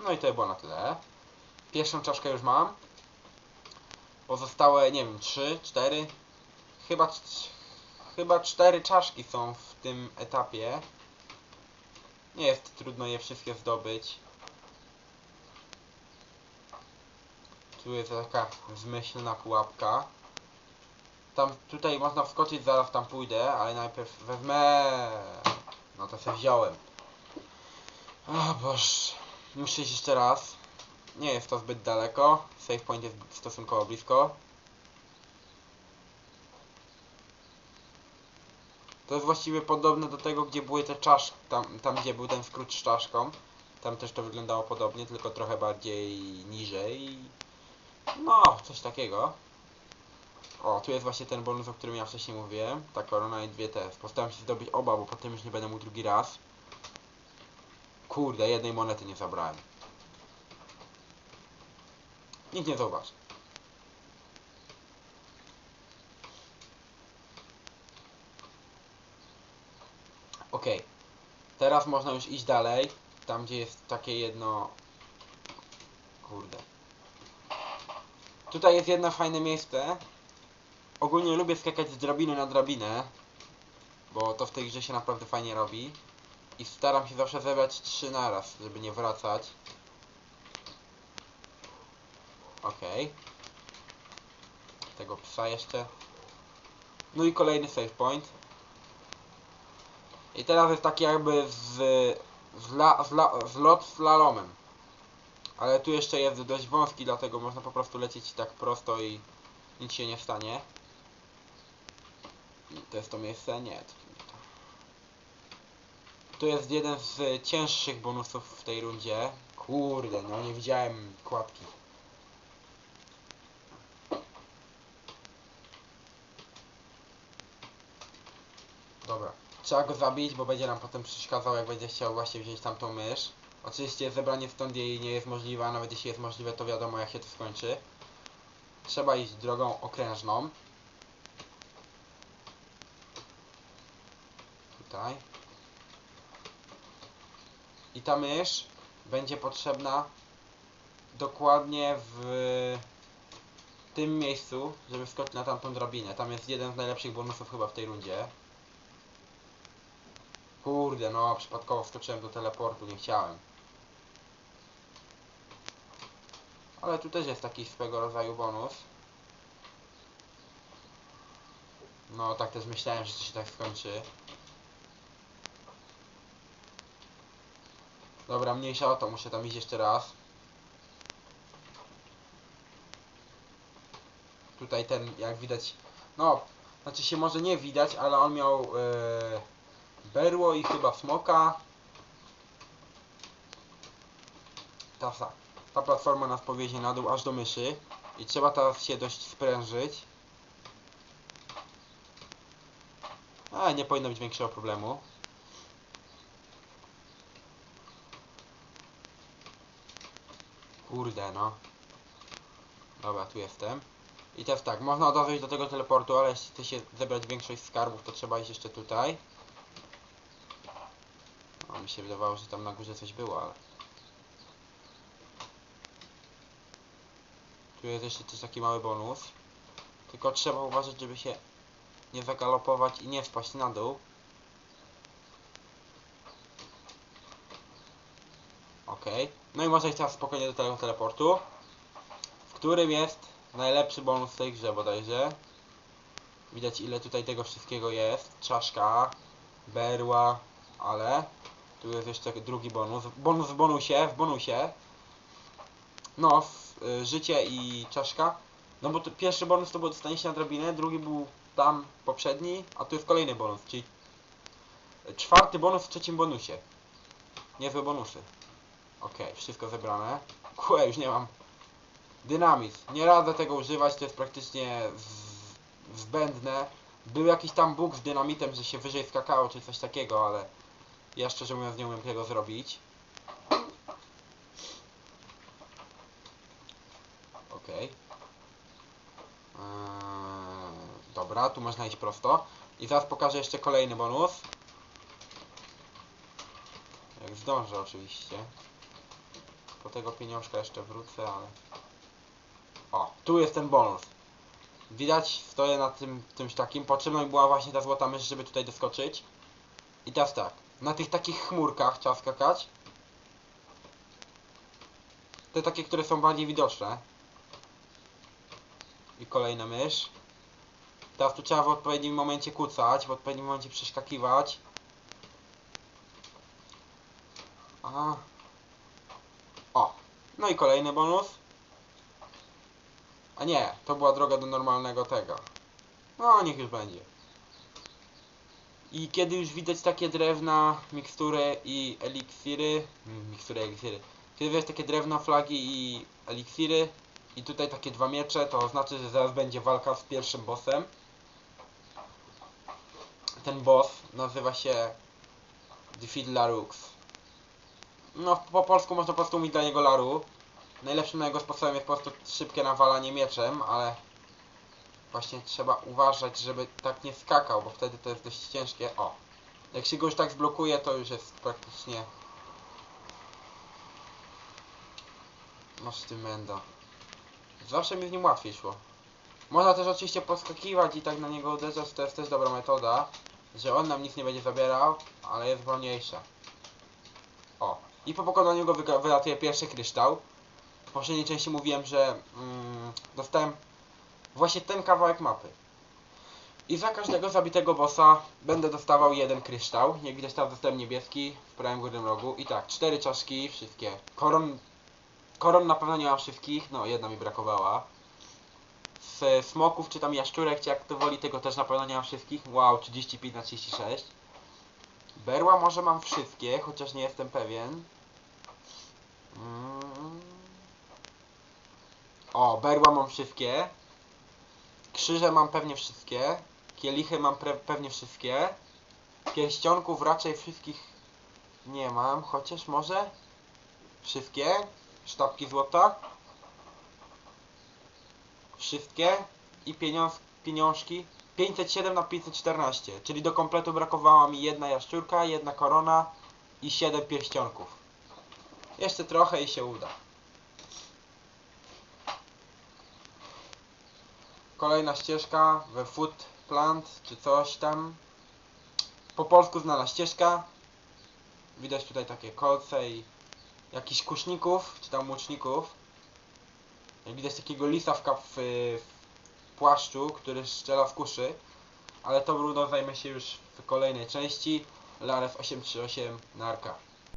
No i to było na tyle. Pierwszą czaszkę już mam. Pozostałe, nie wiem, 3, 4. Chyba, chyba 4 czaszki są w tym etapie. Nie jest trudno je wszystkie zdobyć. Tu jest taka zmyślna pułapka. Tam, tutaj można wskoczyć, zaraz tam pójdę, ale najpierw wezmę... No to sobie wziąłem. O boż. Muszę iść jeszcze raz. Nie jest to zbyt daleko. Save point jest stosunkowo blisko. To jest właściwie podobne do tego, gdzie były te czaszki, tam, tam gdzie był ten skrót z czaszką. Tam też to wyglądało podobnie, tylko trochę bardziej niżej. No, coś takiego. O, tu jest właśnie ten bonus, o którym ja wcześniej mówiłem. Ta korona i dwie te. Postaram się zdobyć oba, bo potem już nie będę mógł drugi raz. Kurde, jednej monety nie zabrałem. Nikt nie zauważy. Okej. Teraz można już iść dalej. Tam gdzie jest takie jedno... Kurde. Tutaj jest jedno fajne miejsce. Ogólnie lubię skakać z drabiny na drabinę. Bo to w tej grze się naprawdę fajnie robi. I staram się zawsze zebrać trzy naraz, żeby nie wracać. Okej. Tego psa jeszcze. No i kolejny save point. I teraz jest taki jakby z, z, la, z, la, zlot slalomem. Ale tu jeszcze jest dość wąski, dlatego można po prostu lecieć tak prosto i nic się nie stanie. To jest to miejsce? Nie. To jest jeden z cięższych bonusów w tej rundzie. Kurde, no nie widziałem kładki. Dobra. Trzeba go zabić, bo będzie nam potem przeszkadzał, jak będzie chciał właśnie wziąć tamtą mysz. Oczywiście zebranie stąd jej nie jest możliwe, a nawet jeśli jest możliwe, to wiadomo jak się to skończy. Trzeba iść drogą okrężną. Tutaj. I ta mysz będzie potrzebna dokładnie w tym miejscu, żeby wskoczyć na tamtą drabinę. Tam jest jeden z najlepszych bonusów chyba w tej rundzie. Kurde, no przypadkowo wskoczyłem do teleportu, nie chciałem. Ale tu też jest taki swego rodzaju bonus. No tak też myślałem, że to się tak skończy. Dobra, mniejsza o to, muszę tam iść jeszcze raz. Tutaj ten, jak widać, no, znaczy się może nie widać, ale on miał e, berło i chyba smoka. Ta, ta platforma nas powiezie na dół aż do myszy i trzeba teraz się dość sprężyć. A, nie powinno być większego problemu. Kurde, no. Dobra, tu jestem. I teraz tak, można dojść do tego teleportu, ale jeśli chce się zebrać większość skarbów, to trzeba iść jeszcze tutaj. No, mi się wydawało, że tam na górze coś było, ale... Tu jest jeszcze też taki mały bonus. Tylko trzeba uważać, żeby się nie zagalopować i nie spaść na dół. Okej. No i można iść teraz spokojnie do tego teleportu, w którym jest najlepszy bonus w tej grze bodajże. Widać ile tutaj tego wszystkiego jest. Czaszka, berła, ale tu jest jeszcze drugi bonus. Bonus w bonusie, w bonusie. No, w, y, życie i czaszka. No bo pierwszy bonus to było dostanie się na drabinę, drugi był tam poprzedni, a tu jest kolejny bonus, czyli czwarty bonus w trzecim bonusie. Niezłe bonusy. Okej, wszystko zebrane. Kłe, już nie mam. Dynamit. Nie radzę tego używać, to jest praktycznie zbędne. Był jakiś tam bóg z dynamitem, że się wyżej skakało, czy coś takiego, ale ja szczerze mówiąc nie umiem tego zrobić. Okej. Eee, dobra, tu można iść prosto. I zaraz pokażę jeszcze kolejny bonus. Jak zdążę oczywiście. Po tego pieniążka jeszcze wrócę, ale... O, tu jest ten bonus. Widać, stoję na tym czymś takim. Potrzebna była właśnie ta złota mysz, żeby tutaj doskoczyć. I teraz tak, na tych takich chmurkach trzeba skakać. Te takie, które są bardziej widoczne. I kolejna mysz. Teraz tu trzeba w odpowiednim momencie kucać, w odpowiednim momencie przeskakiwać. Aha. No i kolejny bonus. A nie, to była droga do normalnego tego. No, niech już będzie. I kiedy już widać takie drewna, mikstury i eliksiry, mm, mikstury, eliksiry, kiedy widać takie drewno, flagi i eliksiry i tutaj takie dwa miecze, to oznacza, że zaraz będzie walka z pierwszym bossem. Ten boss nazywa się Defeat Larux. No, po polsku można po prostu mówić dla niego Laru. Najlepszym jego sposobem jest po prostu szybkie nawalanie mieczem, ale właśnie trzeba uważać, żeby tak nie skakał, bo wtedy to jest dość ciężkie. O, jak się go już tak zblokuje, to już jest praktycznie... Masz ty menda. Zawsze mi z nim łatwiej szło. Można też oczywiście poskakiwać i tak na niego uderzać, to jest też dobra metoda, że on nam nic nie będzie zabierał, ale jest wolniejsza. I po pokonaniu go wylatuje pierwszy kryształ. W poprzedniej części mówiłem, że mm, dostałem właśnie ten kawałek mapy. I za każdego zabitego bossa będę dostawał jeden kryształ. Jak widać teraz dostałem niebieski w prawym górnym rogu. I tak, cztery czaszki, wszystkie. Koron, koron na pewno nie mam wszystkich, no jedna mi brakowała. Z smoków czy tam jaszczurek, czy jak to woli, tego też na pewno nie mam wszystkich. Wow, 35 na 36. Berła może mam wszystkie, chociaż nie jestem pewien. O, berła mam wszystkie. Krzyże mam pewnie wszystkie. Kielichy mam pewnie wszystkie. Pierścionków raczej wszystkich nie mam, chociaż może wszystkie. Sztabki złota. Wszystkie. I pieniądz, pieniążki. 507 na 514, czyli do kompletu brakowała mi jedna jaszczurka, jedna korona i 7 pierścionków. Jeszcze trochę i się uda. Kolejna ścieżka we Food Plant czy coś tam. Po polsku znana ścieżka. Widać tutaj takie kolce i jakichś kuszników, czy tam łuczników. Widać takiego lisa w, w, w płaszczu, który strzela z kuszy. Ale to bruno zajmę się już w kolejnej części. Lares 838 Narka.